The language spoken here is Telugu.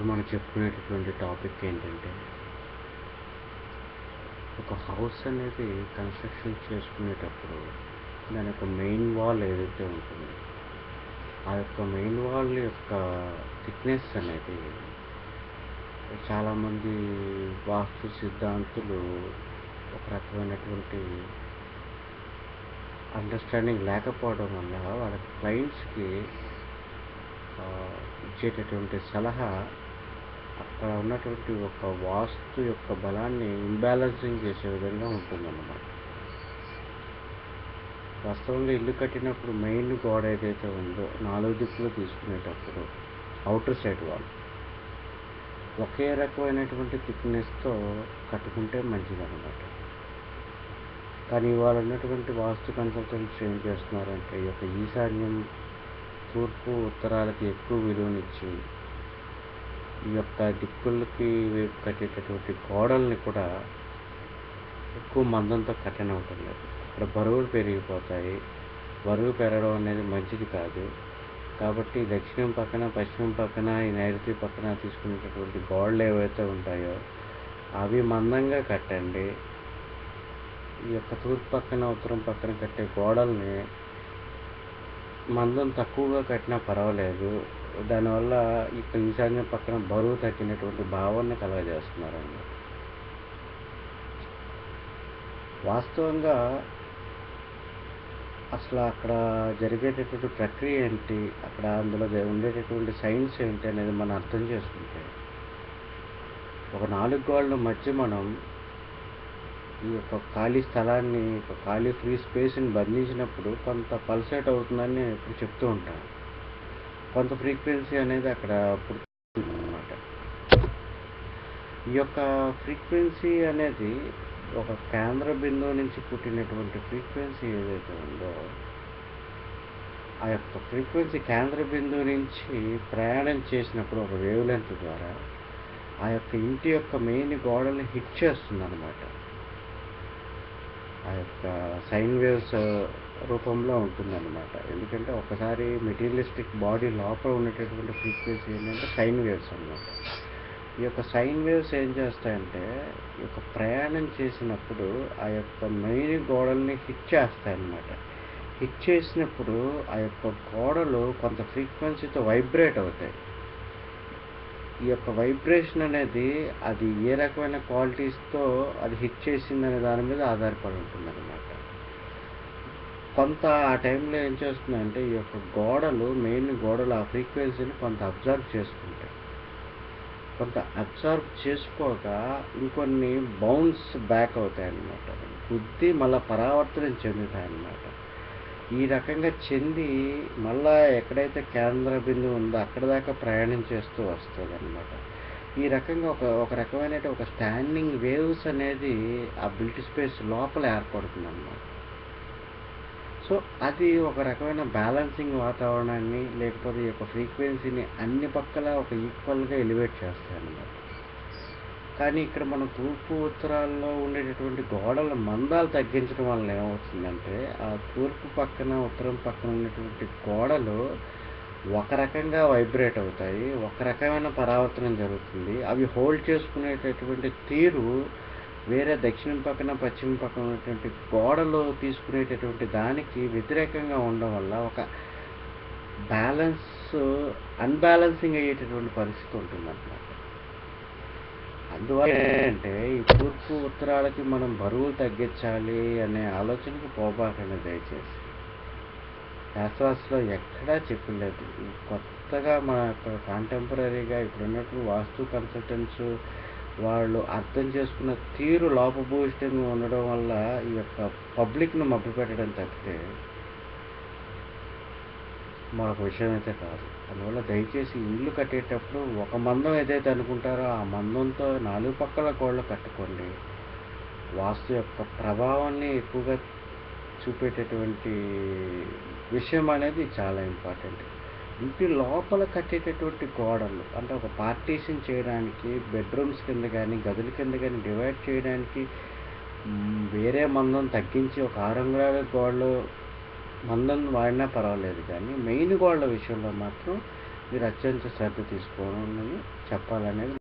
ఇప్పుడు మనం చెప్పుకునేటటువంటి టాపిక్ ఏంటంటే ఒక హౌస్ అనేది కన్స్ట్రక్షన్ చేసుకునేటప్పుడు దాని యొక్క మెయిన్ వాల్ ఏదైతే ఉంటుందో ఆ యొక్క మెయిన్ వాల్ యొక్క థిక్నెస్ అనేది చాలామంది వాస్తు సిద్ధాంతులు ఒక రకమైనటువంటి అండర్స్టాండింగ్ లేకపోవడం వల్ల వాళ్ళ క్లయింట్స్కి ఇచ్చేటటువంటి సలహా అక్కడ ఉన్నటువంటి ఒక వాస్తు యొక్క బలాన్ని ఇంబ్యాలెన్సింగ్ చేసే విధంగా ఉంటుందన్నమాట. వాస్తవంగా ఇల్లు కట్టినప్పుడు మెయిన్ గోడ ఏదైతే ఉందో నాలుగు దిక్కులు తీసుకునేటప్పుడు అవుటర్ సైడ్ వాల్ ఒకే రకమైనటువంటి థిక్నెస్తో కట్టుకుంటే మంచిదన్నమాట. కానీ ఇవాళ ఉన్నటువంటి వాస్తు కన్సల్టెంట్స్ ఏం చేస్తున్నారంటే ఈ యొక్క ఈశాన్యం తూర్పు ఉత్తరాలకి ఎక్కువ విలువనిచ్చి ఈ యొక్క దిక్కులకి వైపు కట్టేటటువంటి గోడల్ని కూడా ఎక్కువ మందంతో కట్టనివ్వటం లేదు అక్కడ బరువులు పెరిగిపోతాయి. బరువు పెరగడం అనేది మంచిది కాదు. కాబట్టి దక్షిణం పక్కన పశ్చిమం పక్కన ఈ నైరుతి పక్కన తీసుకునేటటువంటి గోడలు ఏవైతే ఉంటాయో అవి మందంగా కట్టండి. ఈ యొక్క తూర్పు పక్కన ఉత్తరం పక్కన కట్టే గోడల్ని మందం తక్కువగా కట్టినా పర్వాలేదు. దానివల్ల ఈ ఈశాన్యం పక్కన బరువు తగ్గినటువంటి భావాన్ని కలగజేస్తున్నారండి. వాస్తవంగా అసలు అక్కడ జరిగేటటువంటి ప్రక్రియ ఏంటి? అక్కడ అందులో ఉండేటటువంటి సైన్స్ ఏంటి అనేది మనం అర్థం చేసుకుంటే ఒక నాలుగు గోళ్ళ మధ్య మనం ఈ యొక్క ఖాళీ స్థలాన్ని ఒక ఖాళీ ఫ్రీ స్పేస్ని బంధించినప్పుడు కొంత పల్సేట్ అవుతుందని ఇప్పుడు చెప్తూ ఉంటాను. కొంత ఫ్రీక్వెన్సీ అనేది అక్కడ పుడుతుందన్నమాట. ఈ యొక్క ఫ్రీక్వెన్సీ అనేది ఒక కేంద్ర బిందువు నుంచి పుట్టినటువంటి ఫ్రీక్వెన్సీ ఏదైతే ఉందో ఆ యొక్క ఫ్రీక్వెన్సీ కేంద్ర బిందువు నుంచి ప్రయాణం చేసినప్పుడు ఒక వేవ్ లెంత్ ద్వారా ఆ యొక్క ఇంటి యొక్క మెయిన్ గోడల్ని హిట్ చేస్తుంది అనమాట ఆ యొక్క సైన్ వేవ్స్ రూపంలో ఉంటుందన్నమాట. ఎందుకంటే ఒకసారి మెటీరియలిస్టిక్ బాడీ లోపల ఉండేటటువంటి ఫ్రీక్వెన్సీ ఏంటంటే సైన్ వేవ్స్ అన్నమాట. ఈ యొక్క సైన్ వేవ్స్ ఏం చేస్తాయంటే ఈ యొక్క ప్రయాణం చేసినప్పుడు ఆ యొక్క మెయిన్ గోడల్ని హిట్ చేస్తాయన్నమాట. హిట్ చేసినప్పుడు ఆ యొక్క గోడలు కొంత ఫ్రీక్వెన్సీతో వైబ్రేట్ అవుతాయి. ఈ యొక్క వైబ్రేషన్ అనేది అది ఏ రకమైన క్వాలిటీస్తో అది హిట్ చేసిందనే దాని మీద ఆధారపడి ఉంటుందన్నమాట. కొంత ఆ టైంలో ఏం చేస్తుందంటే ఈ యొక్క గోడలు మెయిన్ గోడలు ఆ ఫ్రీక్వెన్సీని కొంత అబ్జర్వ్ చేసుకుంటాయి. కొంత అబ్జర్వ్ చేసుకోక ఇంకొన్ని బౌన్స్ బ్యాక్ అవుతాయి అన్నమాట బుద్ధి మళ్ళీ పరావర్తనం చెందుతాయి అన్నమాట ఈ రకంగా చెంది మళ్ళా ఎక్కడైతే కేంద్ర బిందువు ఉందో అక్కడ దాకా ప్రయాణం చేస్తూ వస్తుంది అనమాట ఈ రకంగా ఒక ఒక రకమైన ఒక స్టాండింగ్ వేవ్స్ అనేది ఆ బిల్ట్ స్పేస్ లోపల ఏర్పడుతుంది అనమాట సో అది ఒక రకమైన బ్యాలెన్సింగ్ వాతావరణాన్ని లేకపోతే ఈ యొక్క ఫ్రీక్వెన్సీని అన్ని పక్కల ఒక ఈక్వల్గా ఎలివేట్ చేస్తాయి అన్నమాట కానీ ఇక్కడ మనం తూర్పు ఉత్తరాల్లో ఉండేటటువంటి గోడల మందాలు తగ్గించడం వల్ల ఏమవుతుందంటే ఆ తూర్పు పక్కన ఉత్తరం పక్కన ఉన్నటువంటి గోడలు ఒక రకంగా వైబ్రేట్ అవుతాయి ఒక రకమైన పరావర్తనం జరుగుతుంది. అవి హోల్డ్ చేసుకునేటటువంటి తీరు వేరే దక్షిణం పక్కన పశ్చిమ పక్కన ఉన్నటువంటి గోడలు తీసుకునేటటువంటి దానికి వ్యతిరేకంగా ఉండడం వల్ల ఒక బ్యాలెన్స్ అన్బ్యాలెన్సింగ్ అయ్యేటటువంటి పరిస్థితి ఉంటుందన్నమాట. అందువల్ల ఏంటంటే ఈ తూర్పు ఉత్తరాలకి మనం బరువు తగ్గించాలి అనే ఆలోచనకు పోబాకండి దయచేసి. శాస్త్రాస్లో ఎక్కడా చెప్పలేదు. కొత్తగా మన యొక్క కాంటెంపరీగా ఇప్పుడు వాస్తు కన్సల్టెంట్స్ వాళ్ళు అర్థం చేసుకున్న తీరు లోపభూయిష్టంగా ఉండడం వల్ల ఈ యొక్క పబ్లిక్ను మభ్యపెట్టడం తప్పితే మరొక విషయం అయితే కాదు. అందువల్ల దయచేసి ఇల్లు కట్టేటప్పుడు ఒక మందం ఏదైతే అనుకుంటారో ఆ మందంతో నాలుగు పక్కల గోడలు కట్టుకోండి. వాస్తు యొక్క ప్రభావాన్ని ఎక్కువగా చూపేటటువంటి విషయం అనేది చాలా ఇంపార్టెంట్. ఇంటి లోపల కట్టేటటువంటి గోడలు అంటే ఒక పార్టీషన్ చేయడానికి బెడ్రూమ్స్ కింద కానీ గదుల కింద కానీ డివైడ్ చేయడానికి వేరే మందం తగ్గించి ఒక ఆరు అంగుళాల గోడలు మందం వాడినా పర్వాలేదు కానీ మెయిన్ గోడల విషయంలో మాత్రం మీరు అత్యంత శ్రద్ధ తీసుకోవాలని చెప్పాలనేది